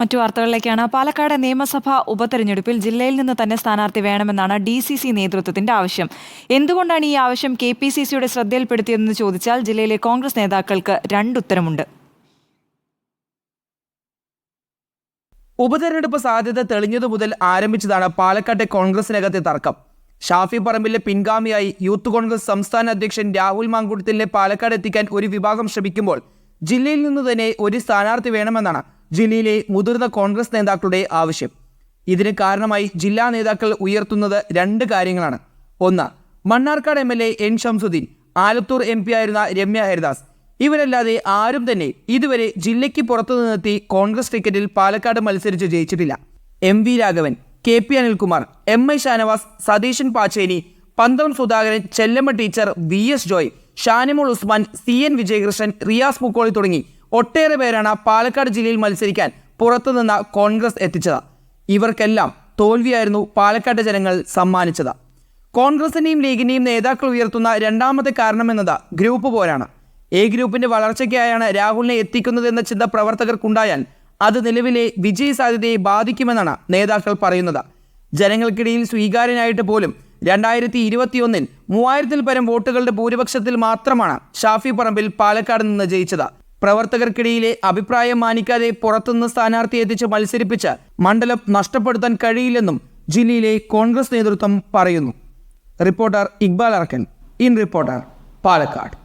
മറ്റു വാർത്തകളിലേക്കാണ്. പാലക്കാട് നിയമസഭാ ഉപതെരഞ്ഞെടുപ്പിൽ ജില്ലയിൽ നിന്ന് തന്നെ സ്ഥാനാർത്ഥി വേണമെന്നാണ് ഡി സി സി നേതൃത്വത്തിന്റെ ആവശ്യം. എന്തുകൊണ്ടാണ് ഈ ആവശ്യം കെ പി സി സിയുടെ ശ്രദ്ധയിൽപ്പെടുത്തിയതെന്ന് ചോദിച്ചാൽ ജില്ലയിലെ കോൺഗ്രസ് നേതാക്കൾക്ക് രണ്ടുത്തരമുണ്ട് ഉപതെരഞ്ഞെടുപ്പ് സാധ്യത തെളിഞ്ഞതു മുതൽ ആരംഭിച്ചതാണ് പാലക്കാട്ടെ കോൺഗ്രസിനകത്തെ തർക്കം. ഷാഫി പറമ്പിലെ പിൻഗാമിയായി യൂത്ത് കോൺഗ്രസ് സംസ്ഥാന അധ്യക്ഷൻ രാഹുൽ മാങ്കുടത്തിലെ പാലക്കാട് എത്തിക്കാൻ ഒരു വിഭാഗം ശ്രമിക്കുമ്പോൾ ജില്ലയിൽ നിന്ന് തന്നെ ഒരു സ്ഥാനാർത്ഥി വേണമെന്നാണ് ജില്ലയിലെ മുതിർന്ന കോൺഗ്രസ് നേതാക്കളുടെ ആവശ്യം. ഇതിന് കാരണമായി ജില്ലാ നേതാക്കൾ ഉയർത്തുന്നത് രണ്ട് കാര്യങ്ങളാണ്. ഒന്ന് Mannarkkad M L A N Shamsuddin Alathur M P ആയിരുന്ന രമ്യ ഹരിദാസ്. ഇവരല്ലാതെ ആരും തന്നെ ഇതുവരെ ജില്ലയ്ക്ക് പുറത്തു നിന്നെത്തി കോൺഗ്രസ് ടിക്കറ്റിൽ പാലക്കാട് മത്സരിച്ച് ജയിച്ചിട്ടില്ല. M V Raghavan K P Anilkumar M I Shanavas Satheesan Pacheni പന്തവൻ Sudhakaran Chellamma teacher V S Joy Shanimol Usman C N Vijayakrishnan Riyas Mukkoli തുടങ്ങി ഒട്ടേറെ പേരാണ് പാലക്കാട് ജില്ലയിൽ മത്സരിക്കാൻ പുറത്തുനിന്ന കോൺഗ്രസ് എത്തിച്ചത്. ഇവർക്കെല്ലാം തോൽവിയായിരുന്നു പാലക്കാട് ജനങ്ങൾ സമ്മാനിച്ചത്. കോൺഗ്രസിന്റെയും ലീഗിന്റെയും നേതാക്കൾ ഉയർത്തുന്ന രണ്ടാമത്തെ കാരണമെന്നത് ഗ്രൂപ്പ് പോരാണ്. എ ഗ്രൂപ്പിന്റെ വളർച്ചയ്ക്കായാണ് രാഹുലിനെ എത്തിക്കുന്നതെന്ന ചിന്ത പ്രവർത്തകർക്കുണ്ടായാൽ അത് നിലവിലെ വിജയ സാധ്യതയെ ബാധിക്കുമെന്നാണ് നേതാക്കൾ പറയുന്നത്. ജനങ്ങൾക്കിടയിൽ സ്വീകാര്യനായിട്ട് പോലും രണ്ടായിരത്തി ഇരുപത്തിയൊന്നിൽ മൂവായിരത്തിൽ പരം വോട്ടുകളുടെ ഭൂരിപക്ഷത്തിൽ മാത്രമാണ് ഷാഫി പറമ്പിൽ പാലക്കാട് നിന്ന് ജയിച്ചത്. പ്രവർത്തകർക്കിടയിലെ അഭിപ്രായം മാനിക്കാതെ പുറത്തുനിന്ന് സ്ഥാനാർത്ഥിയെ എത്തിച്ച് മത്സരിപ്പിച്ച് മണ്ഡലം നഷ്ടപ്പെടുത്താൻ കഴിയില്ലെന്നും ജില്ലയിലെ കോൺഗ്രസ് നേതൃത്വം പറയുന്നു. Reporter Iqbal Arakkan in reporter Palakkad.